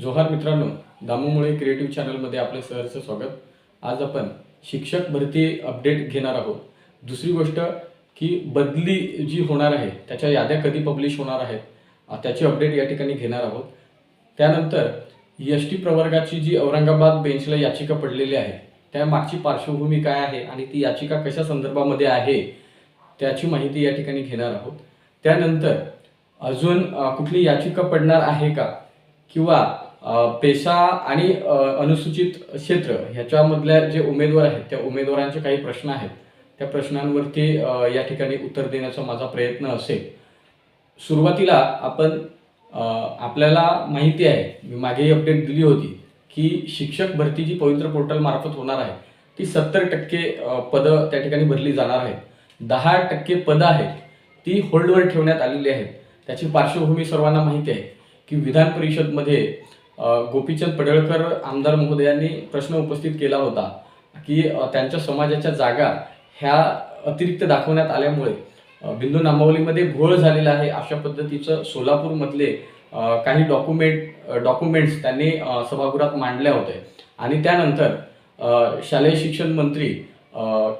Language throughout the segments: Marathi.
जोहार मित्रांनो दामूमुळे क्रिएटिव्ह चॅनलमध्ये आपले सहर्ष स्वागत. आज आपण शिक्षक भरती अपडेट घेणार आहोत. दुसरी गोष्ट की बदली जी होणार आहे त्याच्या याद्या कधी पब्लिश होणार आहेत त्याची अपडेट या ठिकाणी घेणार आहोत. त्यानंतर एस टी प्रवर्गाची जी औरंगाबाद बेंचला याचिका पडलेली आहे त्या मागची पार्श्वभूमी काय आहे आणि ती याचिका कशा संदर्भामध्ये आहे त्याची माहिती या ठिकाणी घेणार आहोत. त्यानंतर अजून कुठली याचिका पडणार आहे का किंवा पेशा आणि अनुसूचित क्षेत्र ह्याच्यामधल्या जे उमेदवार आहेत त्या उमेदवारांचे काही प्रश्न आहेत. त्या प्रश्नांवरती या ठिकाणी उत्तर देण्याचा माझा प्रयत्न असेल. सुरुवातीला आपण आपल्याला माहिती आहे मी मागेही अपडेट दिली होती की शिक्षक भरती जी पवित्र पोर्टल मार्फत होणार आहे. ती सत्तर टक्के पदं त्या ठिकाणी भरली जाणार आहेत. दहा टक्के पदं आहेत ती होल्डवर ठेवण्यात आलेली आहेत. त्याची पार्श्वभूमी सर्वांना माहिती आहे की विधान परिषदमध्ये गोपीचंद पडळकर आमदार महोदयांनी प्रश्न उपस्थित केला होता की त्यांच्या समाजाच्या जागा ह्या अतिरिक्त दाखवण्यात आल्यामुळे बिंदू नामावलीमध्ये घोळ झालेला आहे अशा पद्धतीचं सोलापूरमधले काही डॉक्युमेंट डॉक्युमेंट्स त्यांनी सभागृहात मांडल्या होते आणि त्यानंतर शालेय शिक्षण मंत्री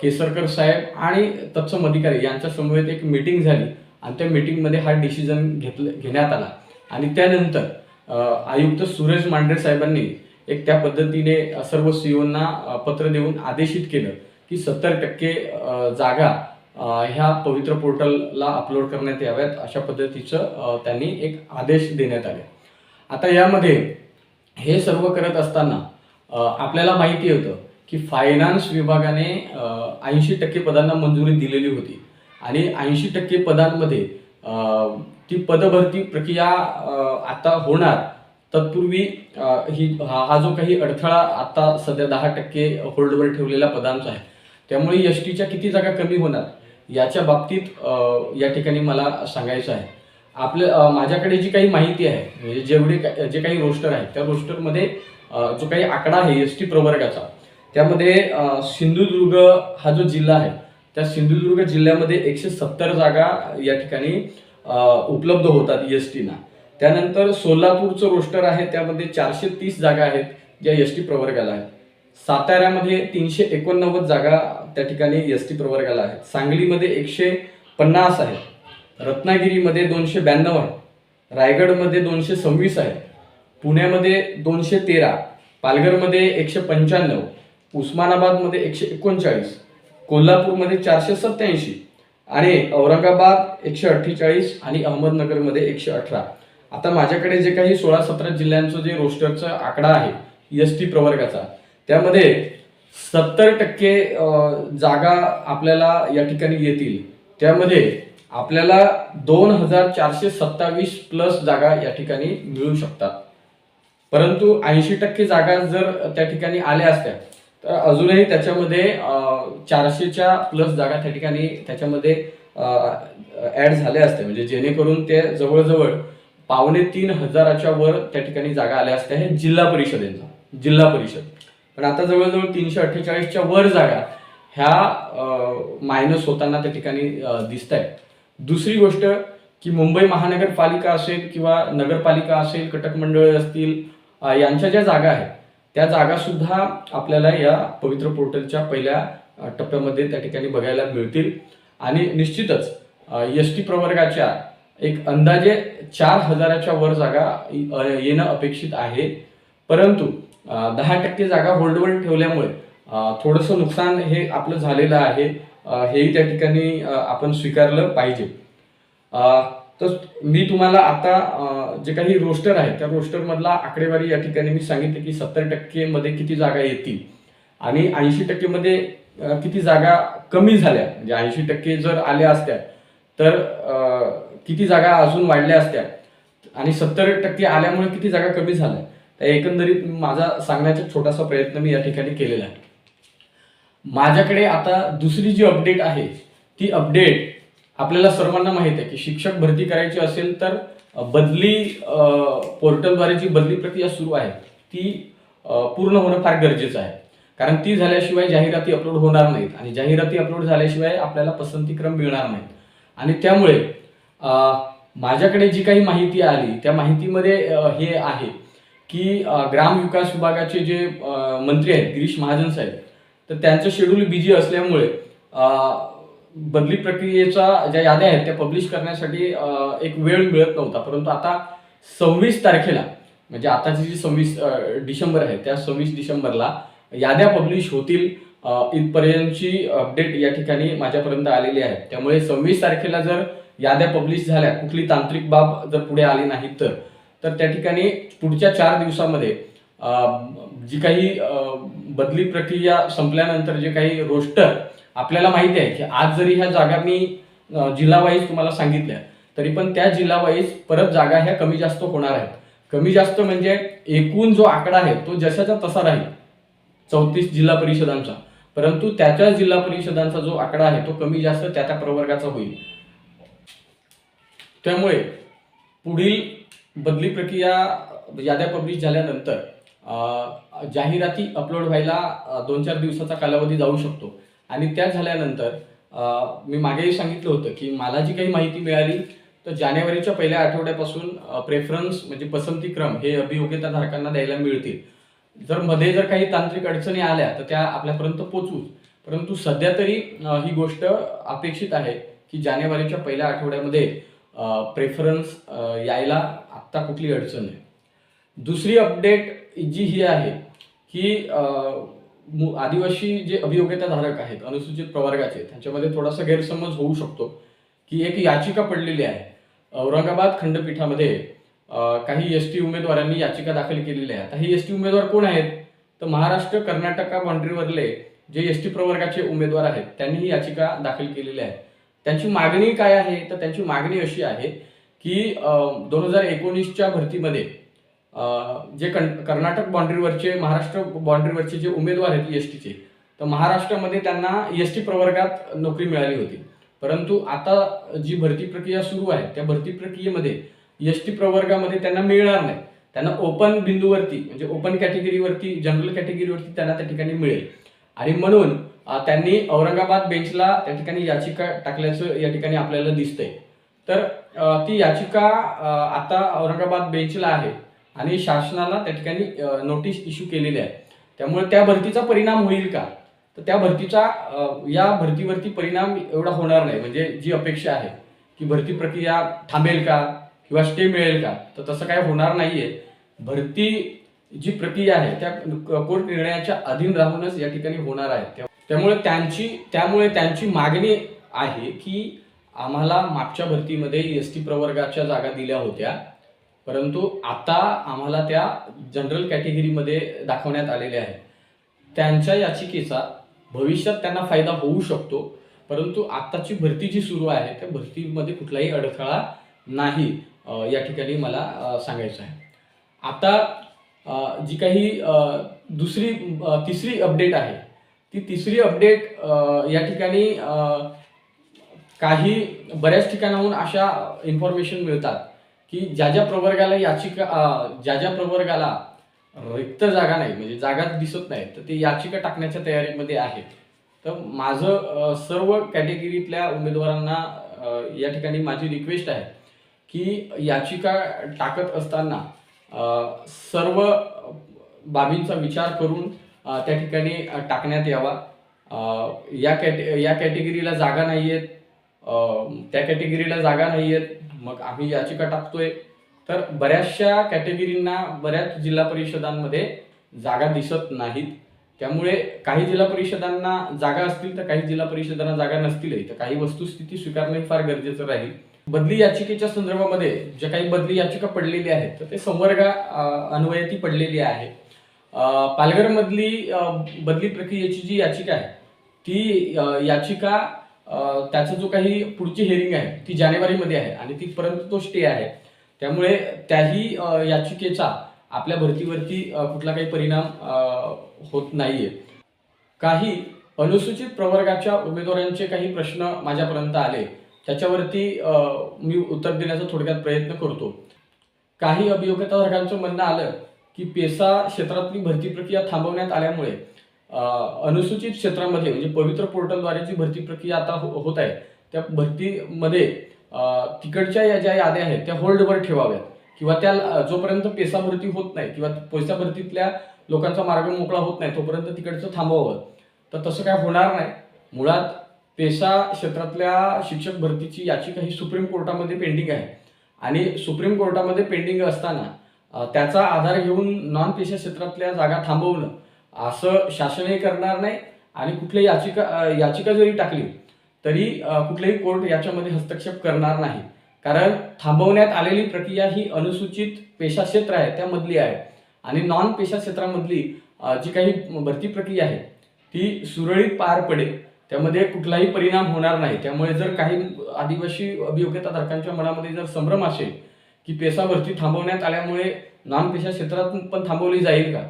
केसरकर साहेब आणि तत्सम अधिकारी यांच्या समवेत एक मीटिंग झाली आणि त्या मीटिंगमध्ये हा डिसिजन घेतलं घेण्यात आला. आणि त्यानंतर आयुक्त सुरेश मांढरे साहेबांनी एक त्या पद्धतीने सर्व सीओना पत्र देऊन आदेशित केलं की सत्तर टक्के जागा ह्या पवित्र पोर्टलला अपलोड करण्यात याव्यात अशा पद्धतीचं त्यांनी एक आदेश देण्यात आले. आता यामध्ये हे सर्व करत असताना आपल्याला माहिती होतं की फायनान्स विभागाने ऐंशी टक्के पदांना मंजुरी दिलेली होती आणि ऐंशी टक्के पदांमध्ये ती पदभरती प्रक्रिया आता होणार. तत्पूर्वी ही हा हा जो काही अडथळा आता सध्या दहा टक्के होल्डवर ठेवलेल्या पदांचा आहे त्यामुळे एस टीच्या किती जागा कमी होणार याच्या बाबतीत या ठिकाणी मला सांगायचं आहे. आपल्या माझ्याकडे जी काही माहिती आहे म्हणजे जेवढे जे काही रोस्टर आहे त्या रोस्टरमध्ये जो काही आकडा आहे एस टी प्रवर्गाचा त्यामध्ये सिंधुदुर्ग हा जो जिल्हा आहे त्या सिंधुदुर्ग जिल्ह्यामध्ये एकशे सत्तर जागा या ठिकाणी उपलब्ध होतात एस टीना त्यानंतर सोलापूरचं रोस्टर आहे त्यामध्ये चारशे तीस जागा आहेत ज्या एस टी प्रवर्गाला आहेत. साताऱ्यामध्ये तीनशे एकोणनव्वद जागा त्या ठिकाणी एस टी प्रवर्गाला आहेत. सांगलीमध्ये एकशे पन्नास आहेत. रत्नागिरीमध्ये दोनशे ब्याण्णव आहे रायगडमध्ये दोनशे सव्वीस आहे पुण्यामध्ये दोनशे तेरा. पालघरमध्ये एकशे पंच्याण्णव. उस्मानाबादमध्ये एकशे एकोणचाळीस. कोल्हापूरमध्ये चारशे सत्याऐंशी आणि औरंगाबाद एकशे अठ्ठेचाळीस आणि अहमदनगरमध्ये एकशे अठरा. आता माझ्याकडे जे काही सोळा सतरा जिल्ह्यांचं जे रोस्टरचा आकडा आहे एस टी प्रवर्गाचा त्यामध्ये सत्तर टक्के जागा आपल्याला या ठिकाणी येतील. त्यामध्ये आपल्याला दोन हजार चारशे सत्तावीस प्लस जागा या ठिकाणी मिळू शकतात. परंतु ऐंशी टक्के जागा जर त्या ठिकाणी आल्या असत्या तर अजूनही त्याच्यामध्ये चारशेच्या प्लस जागा त्या ठिकाणी त्याच्यामध्ये ॲड झाल्या असत्या म्हणजे जेणेकरून ते जवळजवळ पावणे तीन हजाराच्या वर त्या ठिकाणी जागा आल्या असत्या हे जिल्हा परिषदेचा. जिल्हा परिषद. पण आता जवळजवळ तीनशे अठ्ठेचाळीसच्या वर जागा ह्या मायनस होताना त्या ठिकाणी दिसत आहेत दुसरी गोष्ट की मुंबई महानगरपालिका असेल किंवा नगरपालिका असेल कटक मंडळ असतील यांच्या ज्या जागा आहेत त्या जागा सुद्धा आपल्याला या पवित्र पोर्टलच्या पहिल्या टप्प्यामध्ये त्या ठिकाणी बघायला मिळतील. आणि निश्चितच एस टी प्रवर्गाच्या एक अंदाजे चार हजाराच्या वर जागा येणं अपेक्षित आहे. परंतु दहा टक्के जागा होल्डवर ठेवल्यामुळे थोडंसं नुकसान हे आपलं झालेलं आहे. हेही त्या ठिकाणी आपण स्वीकारलं पाहिजे. तर मी तुम्हाला आता जे काही रोस्टर आहे त्या रोस्टरमधला आकडेवारी या ठिकाणी मी सांगितले की सत्तर टक्केमध्ये किती जागा येतील. आणि ऐंशी टक्केमध्ये किती जागा कमी झाल्या. म्हणजे ऐंशी टक्के जर आल्या असत्या तर किती जागा अजून वाढल्या असत्या. आणि सत्तर टक्के आल्यामुळे किती जागा कमी झाल्या. तर एकंदरीत माझा सांगण्याचा छोटासा प्रयत्न मी या ठिकाणी केलेला आहे. माझ्याकडे आता दुसरी जी अपडेट आहे ती अपडेट आपल्याला सर्वांना माहीत आहे की शिक्षक भरती करायची असेल तर बदली पोर्टलद्वारे जी बदली प्रक्रिया सुरू आहे. ती पूर्ण होणं फार गरजेचं आहे. कारण ती झाल्याशिवाय जाहिराती अपलोड होणार नाहीत आणि जाहिराती अपलोड झाल्याशिवाय आपल्याला पसंतीक्रम मिळणार नाहीत. आणि त्यामुळे माझ्याकडे जी काही माहिती आली त्या माहितीमध्ये हे आहे की ग्राम ग्रामविकास विभागाचे जे मंत्री आहेत गिरीश महाजन साहेब तर त्यांचं शेड्यूल बिझी असल्यामुळे बदली प्रक्रियेचा ज्या याद्या आहेत त्या पब्लिश करण्यासाठी एक वेळ मिळत नव्हता. परंतु आता सव्वीस तारखेला म्हणजे आताची जी सव्वीस डिसेंबर आहे त्या सव्वीस डिसेंबरला याद्या पब्लिश होतील. इथपर्यंतची अपडेट या ठिकाणी माझ्यापर्यंत आलेली आहे. त्यामुळे सव्वीस तारखेला जर याद्या पब्लिश झाल्या कुठली तांत्रिक बाब जर पुढे आली नाही तर तर त्या ठिकाणी पुढच्या चार दिवसामध्ये जी काही बदली प्रक्रिया संपल्यानंतर जे काही रोस्टर आपल्याला माहिती आहे की आज जरी ह्या जागा मी जिल्हावाईज तुम्हाला सांगितल्या तरी पण त्या जिल्हावाईज परत जागा ह्या कमी जास्त होणार आहेत. कमी जास्त म्हणजे एकूण जो आकडा आहे तो जशाचा तसा राहील. चौतीस जिल्हा परिषदांचा. परंतु त्याच्या जिल्हा परिषदांचा जो आकडा आहे तो कमी जास्त त्या त्या प्रवर्गाचा होईल. त्यामुळे पुढील बदली प्रक्रिया याद्या पब्लिश झाल्यानंतर जाहिराती अपलोड व्हायला दोन चार दिवसाचा कालावधी जाऊ शकतो. आणि त्या झाल्यानंतर मी मागेही सांगितलं होतं की मला जी काही माहिती मिळाली तर जानेवारीच्या पहिल्या आठवड्यापासून प्रेफरन्स म्हणजे पसंतीक्रम हे अभियोग्यताधारकांना द्यायला मिळतील. जर मध्ये जर काही तांत्रिक अडचणी आल्या तर त्या आपल्यापर्यंत पोचू परंतु सध्या तरी ही गोष्ट अपेक्षित आहे की जानेवारीच्या पहिल्या आठवड्यामध्ये प्रेफरन्स यायला आत्ता कुठली अडचण आहे. दुसरी अपडेट जी ही आहे की आदिवासी जे अभियोग्यताधारक आहेत अनुसूचित प्रवर्गाचे त्यांच्यामध्ये थोडासा गैरसमज होऊ शकतो. की एक याचिका पडलेली आहे. औरंगाबाद खंडपीठामध्ये काही एस टी उमेदवारांनी याचिका दाखल केलेली आहे. आता हे एस टी उमेदवार कोण आहेत? तर महाराष्ट्र कर्नाटका बाउंड्रीवरले जे एस टी प्रवर्गाचे उमेदवार आहेत त्यांनी ही याचिका दाखल केलेली आहे. त्यांची मागणी काय आहे? तर त्यांची मागणी अशी आहे की दोन हजार एकोणीसच्या भरतीमध्ये जे कन कर्नाटक बाउंड्रीवरचे महाराष्ट्र बाउंड्रीवरचे जे उमेदवार आहेत एस टीचे तर महाराष्ट्रामध्ये त्यांना एस टी प्रवर्गात नोकरी मिळाली होती. परंतु आता जी भरती प्रक्रिया सुरू आहे त्या भरती प्रक्रियेमध्ये एस टी प्रवर्गामध्ये त्यांना मिळणार नाही. त्यांना ओपन बिंदूवरती म्हणजे ओपन कॅटेगरीवरती जनरल कॅटेगरीवरती त्यांना त्या ठिकाणी मिळेल. आणि म्हणून त्यांनी औरंगाबाद बेंचला त्या ठिकाणी याचिका टाकल्याचं या ठिकाणी आपल्याला दिसतंय. तर ती याचिका आता औरंगाबाद बेंचला आहे. आणि शासनाला त्या ठिकाणी नोटीस इश्यू केलेली आहे. त्यामुळे त्या भरतीचा परिणाम होईल का? तर त्या भरतीचा या भरतीवरती परिणाम एवढा होणार नाही. म्हणजे जी अपेक्षा आहे की भरती प्रक्रिया थांबेल का किंवा स्टे मिळेल का? तर तसं काय होणार नाहीये. भरती जी प्रक्रिया आहे त्या कोर्ट निर्णयाच्या अधीन राहूनच या ठिकाणी होणार आहे. त्यामुळे त्यांची त्यामुळे त्यांची मागणी आहे की आम्हाला मागच्या भरतीमध्ये एस टी प्रवर्गाच्या जागा दिल्या होत्या. परंतु आता आम्हाला त्या जनरल कॅटेगरीमध्ये दाखवण्यात आलेल्या आहेत. त्यांच्या याचिकेचा भविष्यात त्यांना फायदा होऊ शकतो परंतु आत्ताची भरती जी सुरू आहे त्या भरतीमध्ये कुठलाही अडथळा नाही या ठिकाणी मला सांगायचं आहे. आता जी काही दुसरी तिसरी अपडेट आहे ती तिसरी अपडेट या ठिकाणी काही बऱ्याच ठिकाणाहून अशा इन्फॉर्मेशन मिळतात. की ज्या ज्या प्रवर्गाला याचिका ज्या ज्या प्रवर्गाला रिक्त जागा नाही म्हणजे जागा दिसत नाही तर ते याचिका टाकण्याच्या तयारीमध्ये आहेत तर माझं सर्व कॅटेगरीतल्या उमेदवारांना या ठिकाणी माझी रिक्वेस्ट आहे की याचिका टाकत असताना सर्व बाबींचा विचार करून त्या ठिकाणी टाकण्यात यावा. या कॅटे या कॅटेगरीला जागा नाही आहेत त्या कॅटेगरीला जागा नाही आहेत मग आम्ही याचिका टाकतोय तर बऱ्याचशा कॅटेगरींना बऱ्याच जिल्हा परिषदांमध्ये जागा दिसत नाहीत. त्यामुळे काही जिल्हा परिषदांना जागा असतील तर काही जिल्हा परिषदांना जागा नसतीलही. तर काही वस्तुस्थिती स्वीकारणं फार गरजेचं राहील. बदली याचिकेच्या संदर्भामध्ये ज्या काही बदली याचिका पडलेली आहेत तर ते संवर्ग अ, पडलेली आहे. पालघरमधली बदली प्रक्रियेची जी याचिका आहे ती याचिका त्याचं जो काही पुढची हेअरिंग आहे ती जानेवारीमध्ये आहे आणि तिथपर्यंत तो स्टे आहे. त्यामुळे त्याही याचिकेचा आपल्या भरतीवरती कुठला काही परिणाम होत होत नाहीये. काही अनुसूचित प्रवर्गाच्या उमेदवारांचे काही प्रश्न माझ्यापर्यंत आले. त्याच्यावरती मी उत्तर देण्याचा थोडक्यात प्रयत्न करतो. काही अभियोग्यताधारकांचं म्हणणं आलं की पेसा क्षेत्रातली भरती प्रक्रिया थांबवण्यात आल्यामुळे अनुसूचित क्षेत्रामध्ये म्हणजे पवित्र पोर्टलद्वारे जी भरती प्रक्रिया आता हो- होत आहे त्या भरतीमध्ये तिकडच्या या ज्या याद्या आहेत त्या होल्डवर ठेवाव्यात. किंवा त्या जोपर्यंत पेसा भरती होत नाही किंवा पैसा भरतीतल्या लोकांचा मार्ग मोकळा होत नाही तोपर्यंत तिकडचं थांबवावं. तर तसं काय होणार नाही. मुळात पेसा क्षेत्रातल्या शिक्षक भरतीची याचिका ही सुप्रीम कोर्टामध्ये पेंडिंग आहे. आणि सुप्रीम कोर्टामध्ये पेंडिंग असताना त्याचा आधार घेऊन नॉन पेशा क्षेत्रातल्या जागा थांबवणं असं शासनही करणार नाही आणि कुठल्याही याचिका याचिका जरी टाकली तरी कुठलेही कोर्ट याच्यामध्ये हस्तक्षेप करणार नाही. कारण थांबवण्यात आलेली प्रक्रिया ही अनुसूचित पेशा क्षेत्र आहे त्यामधली आहे. आणि नॉन पेशा क्षेत्रामधली जी काही भरती प्रक्रिया आहे ती सुरळीत पार पडेल. त्यामध्ये कुठलाही परिणाम होणार नाही. त्यामुळे जर काही आदिवासी अभियोग्यताधारकांच्या मनामध्ये जर संभ्रम असेल की पेशा भरती थांबवण्यात आल्यामुळे नॉन पेशा क्षेत्रात पण थांबवली जाईल का?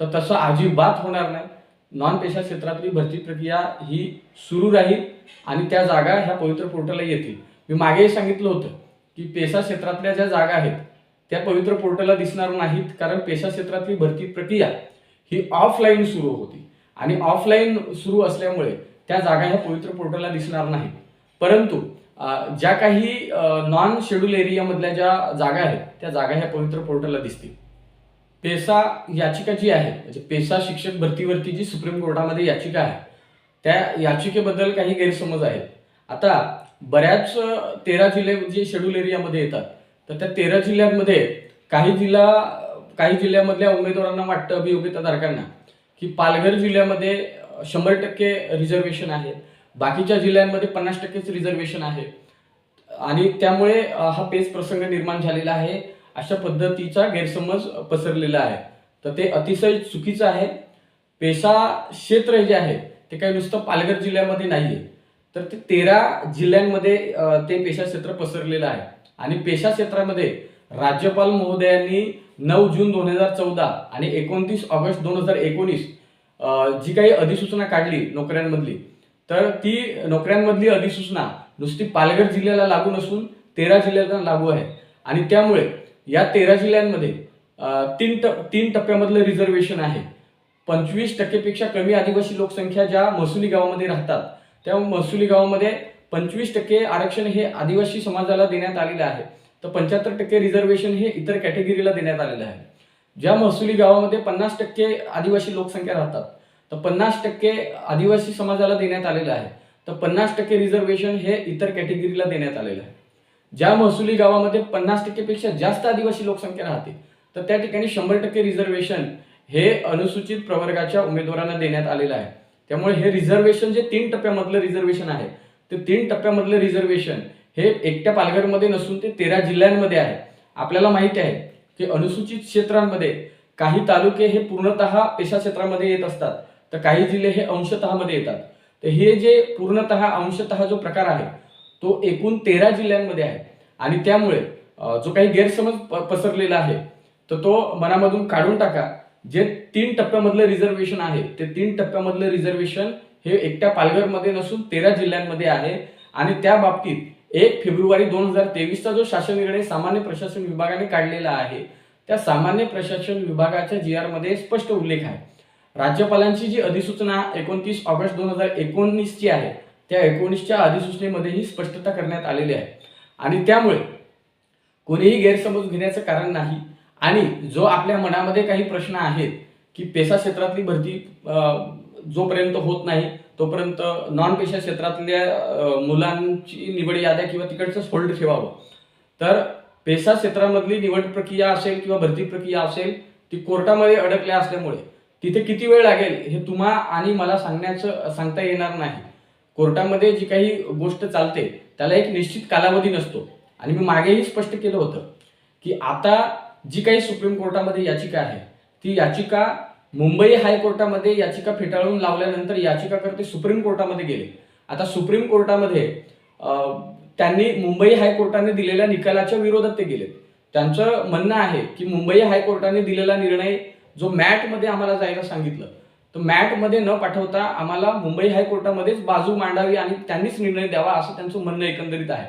तर तसं अजिबात होणार नाही. नॉन पेशा क्षेत्रातली भरती प्रक्रिया ही सुरू राहील आणि त्या जागा ह्या पवित्र पोर्टलला येतील. मी मागेही सांगितलं होतं की पेशा क्षेत्रातल्या ज्या जागा आहेत त्या पवित्र पोर्टलला दिसणार नाहीत कारण पेशा क्षेत्रातली भरती प्रक्रिया ही ऑफलाईन सुरू होती. आणि ऑफलाईन सुरू असल्यामुळे त्या जागा ह्या पवित्र पोर्टलला दिसणार नाहीत. परंतु ज्या काही नॉन शेड्यूल एरियामधल्या ज्या जागा आहेत त्या जागा ह्या पवित्र पोर्टलला दिसतील. पेसा याचिका जी आहे म्हणजे पेसा शिक्षक भरतीवरती जी सुप्रीम कोर्टामध्ये याचिका आहे त्या याचिकेबद्दल काही गैरसमज आहेत. आता बऱ्याच तेरा जिल्हे जे शेड्यूल एरियामध्ये येतात तर त्या तेरा जिल्ह्यांमध्ये काही जिल्हा काही जिल्ह्यामधल्या उमेदवारांना वाटतं अभियोग्यताधारकांना की पालघर जिल्ह्यामध्ये शंभर टक्के रिझर्वेशन आहे बाकीच्या जिल्ह्यांमध्ये पन्नास टक्केच रिझर्वेशन आहे. आणि त्यामुळे हा पेच प्रसंग निर्माण झालेला आहे. अशा पद्धतीचा गैरसमज पसरलेला आहे. तर ते अतिशय चुकीचं आहे. पेशा क्षेत्र जे आहे ते काही नुसतं पालघर जिल्ह्यामध्ये नाहीये. तर ते तेरा जिल्ह्यांमध्ये ते पेशा क्षेत्र पसरलेलं आहे. आणि पेशा क्षेत्रामध्ये राज्यपाल महोदयांनी नऊ जून दोन हजार चौदा आणि एकोणतीस ऑगस्ट दोन हजार एकोणीस जी काही अधिसूचना काढली नोकऱ्यांमधली तर ती नोकऱ्यांमधली अधिसूचना नुसती पालघर जिल्ह्याला लागू नसून तेरा जिल्ह्याला लागू आहे. आणि त्यामुळे या तेरा जिल्ह्यांमध्ये तीन ट तीन टप्प्यामधलं रिझर्वेशन आहे. पंचवीस टक्केपेक्षा कमी आदिवासी लोकसंख्या ज्या महसुली गावामध्ये राहतात त्या महसुली गावामध्ये पंचवीस टक्के आरक्षण हे आदिवासी समाजाला देण्यात आलेलं आहे. तर पंच्याहत्तर टक्के रिझर्वेशन हे इतर कॅटेगरीला देण्यात आलेलं आहे. ज्या महसुली गावामध्ये पन्नास टक्के आदिवासी लोकसंख्या राहतात तर पन्नास टक्के आदिवासी समाजाला देण्यात आलेलं आहे. तर पन्नास टक्के रिझर्वेशन हे इतर कॅटेगरीला देण्यात आलेलं आहे. ज्या महसुली गावामध्ये पन्नास टक्केपेक्षा जास्त आदिवासी लोकसंख्या राहते तर त्या ठिकाणी शंभर टक्के रिझर्वेशन हे अनुसूचित प्रवर्गाच्या उमेदवारांना देण्यात आलेलं आहे. त्यामुळे हे रिझर्वेशन जे तीन टप्प्यामधलं रिझर्वेशन आहे ते तीन टप्प्यामधलं रिझर्वेशन हे एकट्या पालघरमध्ये नसून ते तेरा जिल्ह्यांमध्ये आहे. आपल्याला माहिती आहे की अनुसूचित क्षेत्रांमध्ये काही तालुके हे पूर्णतः पेशा क्षेत्रामध्ये येत असतात तर काही जिल्हे हे अंशतःमध्ये येतात. तर हे जे पूर्णतः अंशतः जो प्रकार आहे तो एकूण तेरा जिल्ह्यांमध्ये आहे. आणि त्यामुळे जो काही गैरसमज प- पसरलेला आहे तर तो मनामधून काढून टाका. जे तीन टप्प्यामधलं रिझर्वेशन आहे ते तीन टप्प्यामधलं रिझर्वेशन हे एकट्या पालघरमध्ये नसून तेरा जिल्ह्यांमध्ये आहे. आणि त्या बाबतीत एक फेब्रुवारी दोन हजार तेवीसचा जो शासन निर्णय सामान्य प्रशासन विभागाने काढलेला आहे त्या सामान्य प्रशासन विभागाच्या जी आरमध्ये स्पष्ट उल्लेख आहे. राज्यपालांची जी अधिसूचना एकोणतीस ऑगस्ट दोन हजार एकोणीसची आहे त्या एकोणीसच्या अधिसूचनेमध्येही स्पष्टता करण्यात आलेली आहे. आणि त्यामुळे कोणीही गैरसमज घेण्याचं कारण नाही. आणि जो आपल्या मनामध्ये काही प्रश्न आहेत की पेशा क्षेत्रातली भरती जोपर्यंत होत नाही तोपर्यंत नॉन पेशा क्षेत्रातल्या मुलांची निवड याद्या किंवा तिकडचंच होल्ड ठेवावं. तर पेशा क्षेत्रामधली निवड प्रक्रिया असेल किंवा भरती प्रक्रिया असेल ती कोर्टामध्ये अडकल्या असल्यामुळे तिथे किती वेळ लागेल हे तुम्हा आणि मला सांगण्याचं सांगता येणार नाही. कोर्टामध्ये जी काही गोष्ट चालते त्याला एक निश्चित कालावधी नसतो. आणि मी मागेही स्पष्ट केलं होतं की आता जी काही सुप्रीम कोर्टामध्ये याचिका आहे ती याचिका मुंबई हायकोर्टामध्ये याचिका फेटाळून लावल्यानंतर याचिकाकर्ते सुप्रीम कोर्टामध्ये गेले. आता सुप्रीम कोर्टामध्ये त्यांनी मुंबई हायकोर्टाने दिलेल्या निकालाच्या विरोधात ते गेले त्यांचं म्हणणं आहे की मुंबई हायकोर्टाने दिलेला निर्णय जो मॅटमध्ये आम्हाला जायला सांगितलं तर मॅटमध्ये न पाठवता आम्हाला मुंबई हायकोर्टामध्येच बाजू मांडावी आणि त्यांनीच निर्णय द्यावा असं त्यांचं म्हणणं एकंदरीत आहे.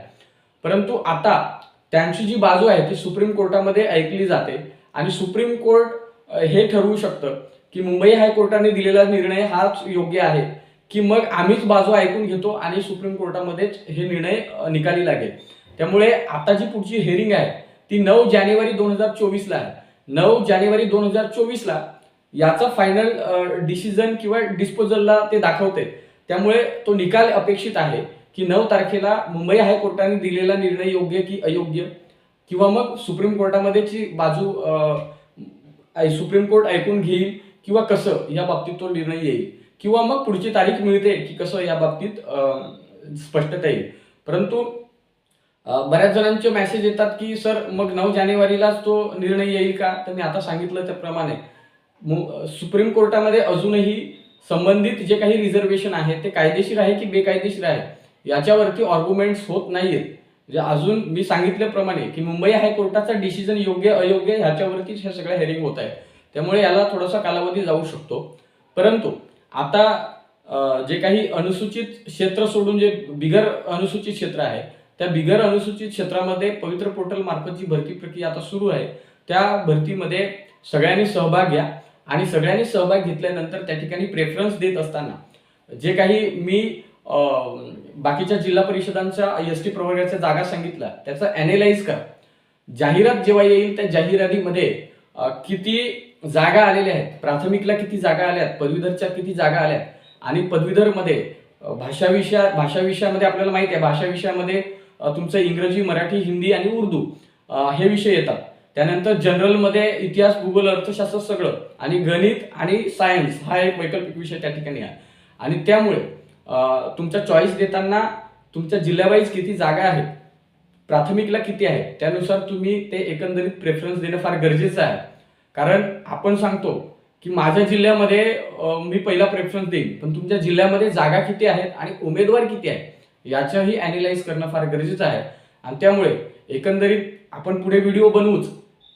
परंतु आता त्यांची जी बाजू आहे ती सुप्रीम कोर्टामध्ये ऐकली जाते आणि सुप्रीम कोर्ट हे ठरवू शकतं की मुंबई हायकोर्टाने दिलेला निर्णय हाच योग्य आहे की मग आम्हीच बाजू ऐकून घेतो आणि सुप्रीम कोर्टामध्येच हे निर्णय निकाली लागेल. त्यामुळे आता जी पुढची हेअरिंग आहे ती नऊ जानेवारी दोन हजार चोवीसला आहे. नऊ जानेवारी दोन हजार चोवीसला याचा फायनल डिसिजन किंवा डिस्पोजलला ते दाखवते. त्यामुळे तो निकाल अपेक्षित आहे की नऊ तारखेला मुंबई हायकोर्टाने दिलेला निर्णय योग्य की अयोग्य? किंवा मग सुप्रीम कोर्टामध्येची बाजू ऐ- सुप्रीम कोर्ट ऐकून घेईल किंवा कसं या बाबतीत तो निर्णय येईल? किंवा मग पुढची तारीख मिळते की कसं या बाबतीत स्पष्टता येईल? परंतु बऱ्याच जणांचे मेसेज येतात की सर मग नऊ जानेवारीलाच तो निर्णय येईल का? तर मी आता सांगितलं त्याप्रमाणे. सुप्रीम कोर्टामध्ये अजूनही संबंधित जे काही रिझर्वेशन आहे ते कायदेशीर आहे की बेकायदेशीर आहे? याच्यावरती ऑर्ग्युमेंट्स होत नाहीयेत. म्हणजे अजून मी सांगितल्याप्रमाणे की मुंबई हायकोर्टाचा डिसिजन योग्य अयोग्य ह्याच्यावरतीच ह्या सगळ्या हेरिंग होत आहे त्यामुळे याला थोडासा कालावधी जाऊ शकतो. परंतु आता जे काही अनुसूचित क्षेत्र सोडून जे बिगर अनुसूचित क्षेत्र आहे त्या बिगर अनुसूचित क्षेत्रामध्ये पवित्र पोर्टल मार्फत जी भरती प्रक्रिया आता सुरू आहे. त्या भरतीमध्ये सगळ्यांनी सहभाग घ्या. आणि सगळ्यांनी सहभाग घेतल्यानंतर त्या ठिकाणी प्रेफरन्स देत असताना जे काही मी बाकीच्या जिल्हा परिषदांच्या एस टी प्रवर्गाच्या जागा सांगितल्या त्याचा अॅनालाइज करा. जाहिरात जेव्हा येईल त्या जाहिरातीमध्ये किती जागा आलेल्या आहेत प्राथमिकला किती जागा आल्या आहेत पदवीधरच्या किती जागा आल्या आहेत आणि पदवीधरमध्ये भाषा विषया भाषा विषयामध्ये आपल्याला माहिती आहे भाषा विषयामध्ये तुमचं इंग्रजी मराठी हिंदी आणि उर्दू हे विषय येतात. त्यानंतर जनरलमध्ये इतिहास भूगोल अर्थशास्त्र सगळं आणि गणित आणि सायन्स हा एक वैकल्पिक विषय त्या ठिकाणी आहे. आणि त्यामुळे तुमचा चॉईस देताना तुमच्या जिल्ह्यावाईज किती जागा आहेत प्राथमिकला किती आहे त्यानुसार तुम्ही ते एकंदरीत प्रेफरन्स देणं फार गरजेचं आहे. कारण आपण सांगतो की माझ्या जिल्ह्यामध्ये मी पहिला प्रेफरन्स देईन पण तुमच्या जिल्ह्यामध्ये जागा किती आहेत आणि उमेदवार किती आहे याचंही अॅनालाइज करणं फार गरजेचं आहे. आणि त्यामुळे एकंदरीत आपण पुढे व्हिडिओ बनवूच.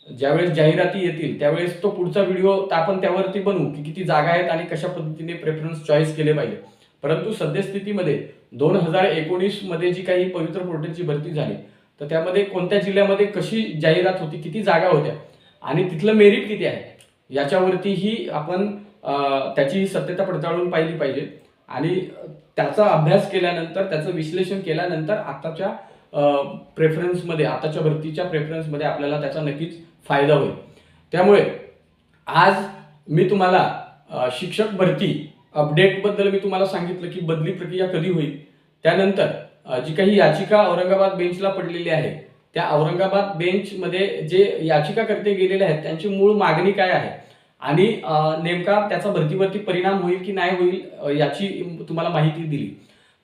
ज्यावेळेस जाहिराती येतील त्यावेळेस तो पुढचा व्हिडिओ आपण त्यावरती बनवू की किती जागा आहेत आणि कशा पद्धतीने प्रेफरन्स चॉईस केले पाहिजे. परंतु सद्यस्थितीमध्ये दोन हजार एकोणीसमध्ये जी काही पवित्र पोर्टलची भरती झाली तर त्यामध्ये कोणत्या जिल्ह्यामध्ये कशी जाहिरात होती किती जागा होत्या आणि तिथलं मेरिट किती आहे याच्यावरतीही आपण त्याची सत्यता पडताळून पाहिली पाहिजे. आणि त्याचा अभ्यास केल्यानंतर त्याचं विश्लेषण केल्यानंतर आताच्या प्रेफरन्समध्ये आताच्या भरतीच्या प्रेफरन्समध्ये आपल्याला त्याचा नक्कीच फायदा होईल. त्यामुळे आज मी तुम्हाला शिक्षक भरती अपडेटबद्दल मी तुम्हाला सांगितलं की बदली प्रक्रिया कधी होईल. त्यानंतर जी काही याचिका औरंगाबाद बेंचला पडलेली आहे त्या औरंगाबाद बेंचमध्ये जे याचिकाकर्ते गेलेले आहेत त्यांची मूळ मागणी काय आहे? आणि नेमका त्याचा भरतीवरती परिणाम होईल की नाही होईल याची तुम्हाला माहिती दिली.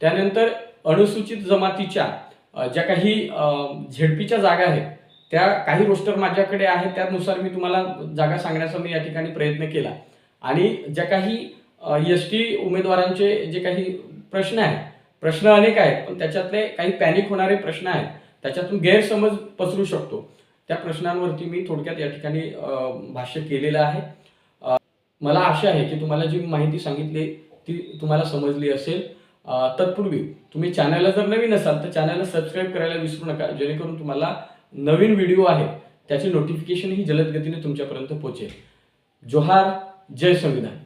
त्यानंतर अनुसूचित जमातीच्या ज्या काही झेडपीच्या जागा आहेत त्या काही रोस्टर माझ्याकडे आहेत त्यानुसार मी तुम्हाला जागा सांगण्याचा मी या ठिकाणी प्रयत्न केला. आणि ज्या काही एस टी उमेदवारांचे जे काही प्रश्न आहेत प्रश्न अनेक आहेत पण त्याच्यातले काही पॅनिक होणारे प्रश्न आहेत त्याच्यातून गैरसमज पसरू शकतो. त्या प्रश्नांवरती मी थोडक्यात या ठिकाणी भाष्य केलेलं आहे. मला आशा आहे की तुम्हाला जी माहिती सांगितली ती तुम्हाला समजली असेल. तत्पूर्वी तुम्ही चॅनलला जर नवीन असाल तर चॅनलला सबस्क्राईब करायला विसरू नका जेणेकरून तुम्हाला नवीन व्हिडिओ आहे त्याचे नोटिफिकेशन ही जलद गतीने तुमच्यापर्यंत पोहोचेल. जोहार जय संविधान.